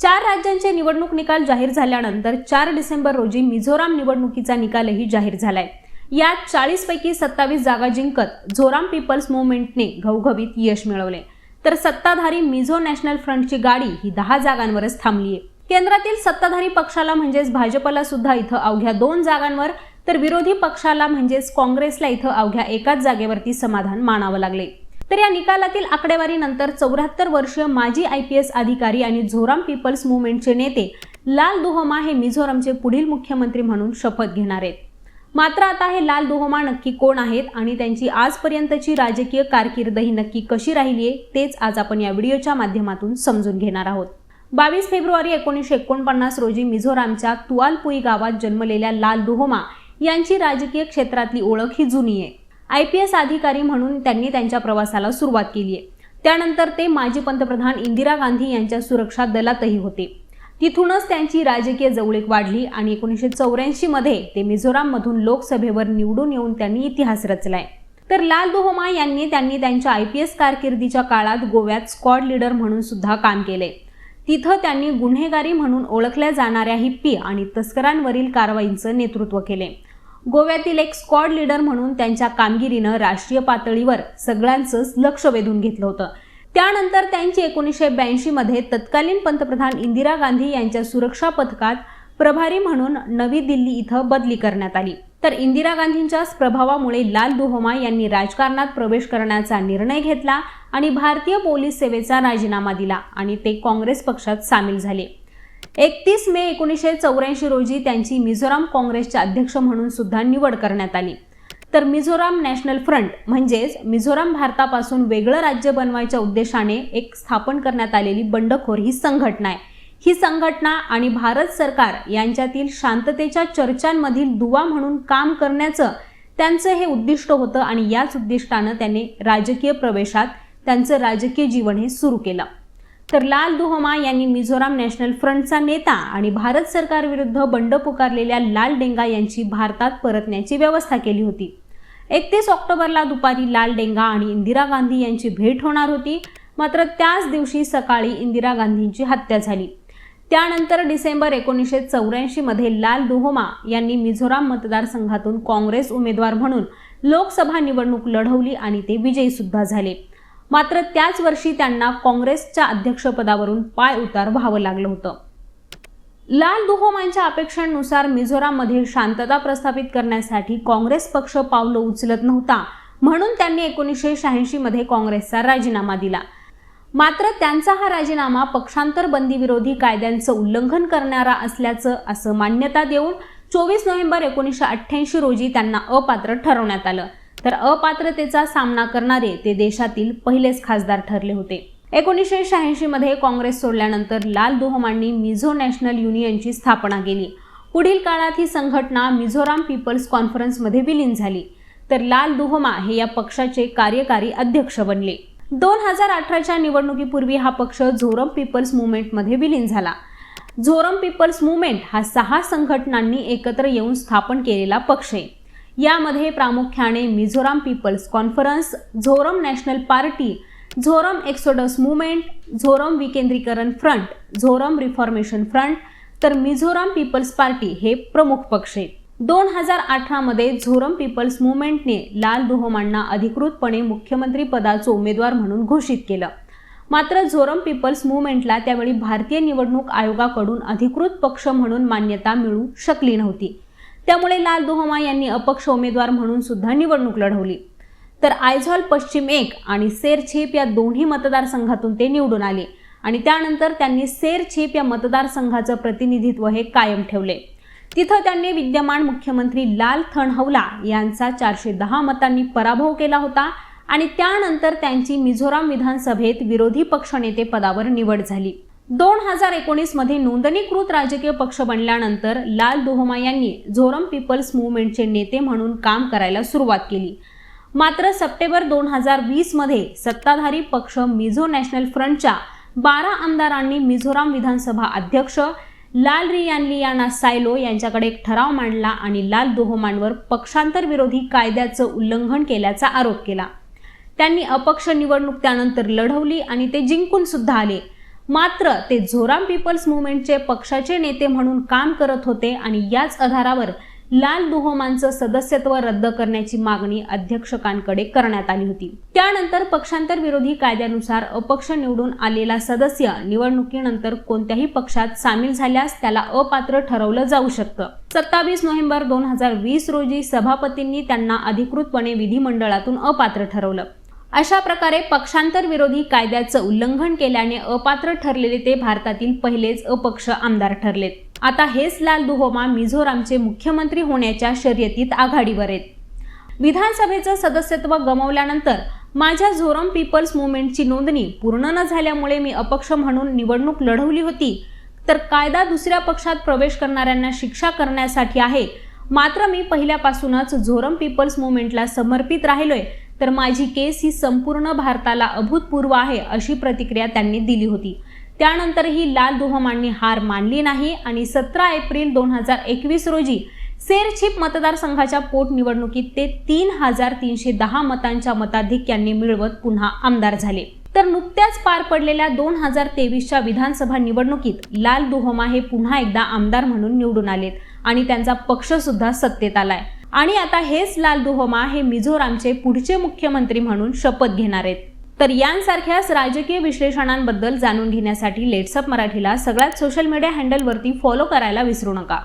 चार राज्यांचे निवडणूक निकाल जाहीर झाल्यानंतर चार डिसेंबर रोजी मिझोराम निवडणुकीचा निकालही जाहीर झालाय. यात चाळीस पैकी सत्तावीस जागा जिंकत झोराम पीपल्स मुवमेंटने घवघवीत यश मिळवले. तर सत्ताधारी मिझो नॅशनल फ्रंटची गाडी ही दहा जागांवरच थांबली आहे केंद्रातील सत्ताधारी पक्षाला म्हणजेच भाजपला सुद्धा इथं अवघ्या दोन जागांवर तर विरोधी पक्षाला म्हणजेच काँग्रेसला इथं अवघ्या एकाच जागेवरती समाधान मानावं लागले. तर या निकालातील आकडेवारीनंतर चौऱ्याहत्तर वर्षीय माजी आय पी एस अधिकारी आणि झोराम पीपल्स मुवमेंटचे नेते लाल दुहोमा हे मिझोरमचे पुढील मुख्यमंत्री म्हणून शपथ घेणार आहेत. मात्र आता हे लाल दुहोमा नक्की कोण आहेत आणि त्यांची आजपर्यंतची राजकीय कारकीर्द ही नक्की कशी राहिली आहे तेच आज आपण या व्हिडिओच्या माध्यमातून समजून घेणार आहोत. बावीस फेब्रुवारी एकोणीसशे एकोणपन्नास रोजी मिझोरामच्या तुआलपुई गावात जन्मलेल्या लाल दुहोमा यांची राजकीय क्षेत्रातली ओळख ही जुनी आहे. आय पी एस अधिकारी म्हणून त्यांनी त्यांच्या प्रवासाला सुरुवात केली आहे. त्यानंतर ते माजी पंतप्रधान इंदिरा गांधी यांच्या सुरक्षा दलातही होते. तिथूनच त्यांची राजकीय जवळीक वाढली आणि एकोणीसशे चौऱ्याऐंशीमध्ये ते मिझोराममधून लोकसभेवर निवडून येऊन त्यांनी इतिहास रचलाय. तर लाल दोहमा यांनी त्यांनी त्यांच्या आय पी एस कारकिर्दीच्या काळात गोव्यात स्क्वॉड लीडर म्हणून सुद्धा काम केले तिथं त्यांनी गुन्हेगारी म्हणून ओळखल्या जाणाऱ्या हिप्पी आणि तस्करांवरील कारवाईंचं नेतृत्व केले गोव्यातील एक स्क्वॉड लीडर म्हणून त्यांच्या कामगिरीनं राष्ट्रीय पातळीवर सगळ्यांचंच लक्ष वेधून घेतलं होतं. त्यानंतर त्यांची एकोणीसशे ब्याऐंशीमध्ये तत्कालीन पंतप्रधान इंदिरा गांधी यांच्या सुरक्षा पथकात प्रभारी म्हणून नवी दिल्ली इथं बदली करण्यात आली. तर इंदिरा गांधींच्याच प्रभावामुळे लाल दुहोमा यांनी राजकारणात प्रवेश करण्याचा निर्णय घेतला आणि भारतीय पोलीस सेवेचा राजीनामा दिला आणि ते काँग्रेस पक्षात सामील झाले. एकतीस मे एकोणीसशे चौऱ्याऐंशी रोजी त्यांची मिझोराम काँग्रेसचे अध्यक्ष म्हणून सुद्धा निवड करण्यात आली. तर मिझोराम नॅशनल फ्रंट म्हणजेच मिझोराम भारतापासून वेगळं राज्य बनवायच्या उद्देशाने एक स्थापन करण्यात आलेली बंडखोर ही संघटना आहे. ही संघटना आणि भारत सरकार यांच्यातील शांततेच्या चर्चांमधील दुवा म्हणून काम करण्याचं त्यांचं हे उद्दिष्ट होतं आणि याच उद्दिष्टानं त्यांनी राजकीय प्रवेशात त्यांचं राजकीय जीवन हे सुरू केलं. तर लाल दुहमा यांनी मिझोराम नॅशनल फ्रंटचा नेता आणि भारत सरकारविरुद्ध बंड पुकारलेल्या लाल डेंगा यांची भारतात परतण्याची व्यवस्था केली होती. एकतीस ऑक्टोबरला दुपारी लाल डेंगा आणि इंदिरा गांधी यांची भेट होणार होती. मात्र त्याच दिवशी सकाळी इंदिरा गांधींची हत्या झाली. त्यानंतर डिसेंबर एकोणीसशे चौऱ्याऐंशीमध्ये लाल दुहोमा यांनी मिझोराम मतदारसंघातून काँग्रेस उमेदवार म्हणून लोकसभा निवडणूक लढवली आणि ते विजयीसुद्धा झाले. मात्र त्याच वर्षी त्यांना काँग्रेसच्या अध्यक्षपदावरून पाय उतार व्हावं लागलं होतं. लाल दुहोमांच्या अपेक्षांनुसार मिझोराममध्ये शांतता प्रस्थापित करण्यासाठी काँग्रेस पक्ष पावलं उचलत नव्हता म्हणून त्यांनी एकोणीसशे शहाऐंशीमध्ये काँग्रेसचा राजीनामा दिला. मात्र त्यांचा हा राजीनामा पक्षांतर बंदी विरोधी कायद्यांचं उल्लंघन करणारा असल्याचं असं मान्यता देऊन चोवीस नोव्हेंबर एकोणीसशे अठ्ठ्याऐंशी रोजी त्यांना अपात्र ठरवण्यात आलं. तर अपात्रतेचा सामना करणारे ते देशातील पहिलेच खासदार ठरले होते. एकोणीसशे शहाऐंशी मध्ये काँग्रेस सोडल्यानंतर लाल दोहमांनी मिझो नॅशनल युनियनची स्थापना केली. पुढील काळात ही संघटना मिझोराम पीपल्स कॉन्फरन्समध्ये विलीन झाली. तर लाल दोहमा हे या पक्षाचे कार्यकारी अध्यक्ष बनले. दोन हजार अठराच्या निवडणुकीपूर्वी हा पक्ष झोरम पीपल्स मुवमेंटमध्ये विलीन झाला. झोरम पीपल्स मुवमेंट हा सहा संघटनांनी एकत्र येऊन स्थापन केलेला पक्ष आहे. यामध्ये प्रामुख्याने Mizoram people's conference Zoram national party Zoram exodus movement Zoram विकेंद्रीकरण फ्रंट झोरम रिफॉर्मेशन फ्रंट तर मिझोराम पीपल्स पार्टी हे प्रमुख पक्ष आहेत. दोन हजार अठरामध्ये झोरम पीपल्स मुवमेंटने लाल दुहोमांना अधिकृतपणे मुख्यमंत्री पदाचं उमेदवार म्हणून घोषित केलं. मात्र झोरम पीपल्स मुवमेंटला त्यावेळी भारतीय निवडणूक आयोगाकडून अधिकृत पक्ष म्हणून मान्यता मिळू शकली नव्हती. त्यामुळे लाल दोहमा यांनी अपक्ष उमेदवार म्हणून सुद्धा निवडणूक लढवली. तर आयझॉल पश्चिम एक आणि सेर छेप या दोन्ही मतदारसंघातून ते निवडून आले आणि त्यानंतर त्यांनी सेर छेप या मतदारसंघाचं प्रतिनिधित्व हे कायम ठेवले. तिथं त्यांनी विद्यमान मुख्यमंत्री लाल थणहवला यांचा चारशे दहा मतांनी पराभव केला होता आणि त्यानंतर त्यांची मिझोराम विधानसभेत विरोधी पक्षनेते पदावर निवड झाली. दोन हजार एकोणीसमध्ये नोंदणीकृत राजकीय पक्ष बनल्यानंतर लाल दोहमा यांनी झोरम पीपल्स मुवमेंटचे नेते म्हणून काम करायला सुरुवात केली. मात्र सप्टेंबर दोन हजार वीसमध्ये सत्ताधारी पक्ष मिझो नॅशनल फ्रंटच्या बारा आमदारांनी मिझोराम विधानसभा अध्यक्ष लाल रियानलियाना सायलो यांच्याकडे एक ठराव मांडला आणि लाल दोहोमांवर पक्षांतर विरोधी कायद्याचं उल्लंघन केल्याचा आरोप केला. त्यांनी अपक्ष निवडणूक त्यानंतर लढवली आणि ते जिंकून सुद्धा आले. मात्र ते झोराम पीपल्स मुवमेंटचे पक्षाचे नेते म्हणून काम करत होते आणि याच आधारावर लाल दुहोमांचं सदस्यत्व रद्द करण्याची मागणी अध्यक्षकांकडे करण्यात आली होती. त्यानंतर पक्षांतर विरोधी कायद्यानुसार अपक्ष निवडून आलेला सदस्य निवडणुकीनंतर कोणत्याही पक्षात सामील झाल्यास त्याला अपात्र ठरवलं जाऊ शकतं. सत्तावीस नोव्हेंबर दोन हजार वीस रोजी सभापतींनी त्यांना अधिकृतपणे विधिमंडळातून अपात्र ठरवलं. अशा प्रकारे पक्षांतर विरोधी कायद्याचं उल्लंघन केल्याने अपात्र ठरलेले ते भारतातील पहिलेच अपक्ष आमदार ठरलेत. आता हेच लाल दुहोमा मिझोरामचे मुख्यमंत्री होण्याच्या शर्यतीत आघाडीवर आहेत. विधानसभेचं सदस्यत्व गमावल्यानंतर माझ्या झोरम पीपल्स मुवमेंटची नोंदणी पूर्ण न झाल्यामुळे मी अपक्ष म्हणून निवडणूक लढवली होती तर कायदा दुसऱ्या पक्षात प्रवेश करणाऱ्यांना शिक्षा करण्यासाठी आहे मात्र मी पहिल्यापासूनच झोरम पीपल्स मुवमेंटला समर्पित राहिलोय तर माझी केस ही संपूर्ण भारताला अभूतपूर्व आहे अशी प्रतिक्रिया त्यांनी दिली होती. त्यानंतरही लाल दुहमांनी हार मानली नाही आणि सतरा एप्रिल दोन हजार एकवीस रोजी सेरछिप मतदारसंघाच्या पोटनिवडणुकीत ते तीन हजार तीनशे दहा मतांच्या मताधिक्यांनी मिळवत पुन्हा आमदार झाले. तर नुकत्याच पार पडलेल्या दोन हजार तेवीसच्या विधानसभा निवडणुकीत लाल दुहमा हे पुन्हा एकदा आमदार म्हणून निवडून आलेत आणि त्यांचा पक्षसुद्धा सत्तेत आलाय. आणि आता हेच लाल दुहोमा हे मिझोरामचे पुढचे मुख्यमंत्री म्हणून शपथ घेणार आहेत. तर यांसारख्याच राजकीय विश्लेषणांबद्दल जाणून घेण्यासाठी लेट्सअप मराठीला सगळ्यात सोशल मीडिया हँडलवरती फॉलो करायला विसरू नका.